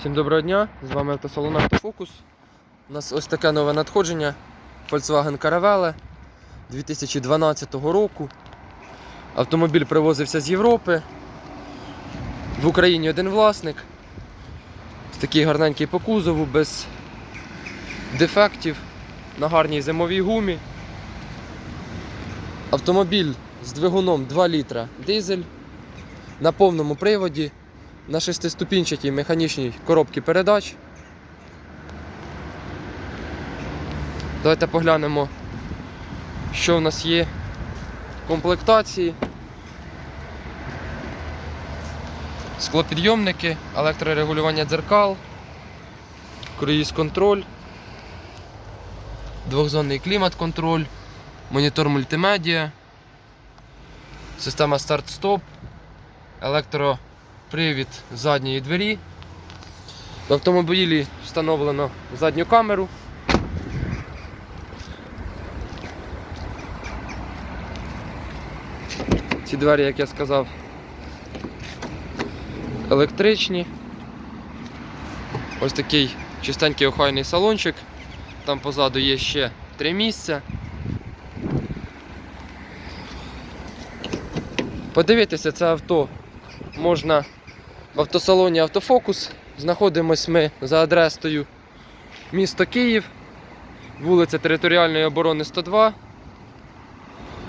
Всім доброго дня! З вами автосалон Автофокус. У нас ось таке нове надходження Volkswagen Caravelle 2012 року. Автомобіль привозився з Європи. В Україні один власник. Такий гарненький по кузову, без дефектів, на гарній зимовій гумі. Автомобіль з двигуном 2 літра дизель на повному приводі на шестиступінчатій механічній коробці передач. Давайте поглянемо, що в нас є в комплектації. Склопідйомники, електрорегулювання дзеркал, круїз контроль, двохзонний клімат-контроль, монітор мультимедіа, система старт-стоп, електропривід задньої двері. В автомобілі встановлено задню камеру. Ці двері, як я сказав, електричні. Ось такий чистенький охайний салончик. Там позаду є ще три місця. Подивитися це авто можна в автосалоні Автофокус. Знаходимось ми за адресою місто Київ, вулиця Територіальної оборони 102.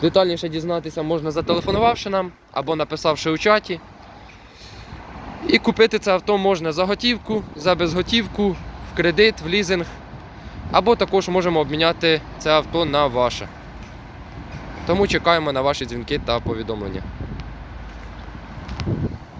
Детальніше дізнатися можна зателефонувавши нам або написавши у чаті. І купити це авто можна за готівку, за безготівку, в кредит, в лізинг. Або також можемо обміняти це авто на ваше. Тому чекаємо на ваші дзвінки та повідомлення.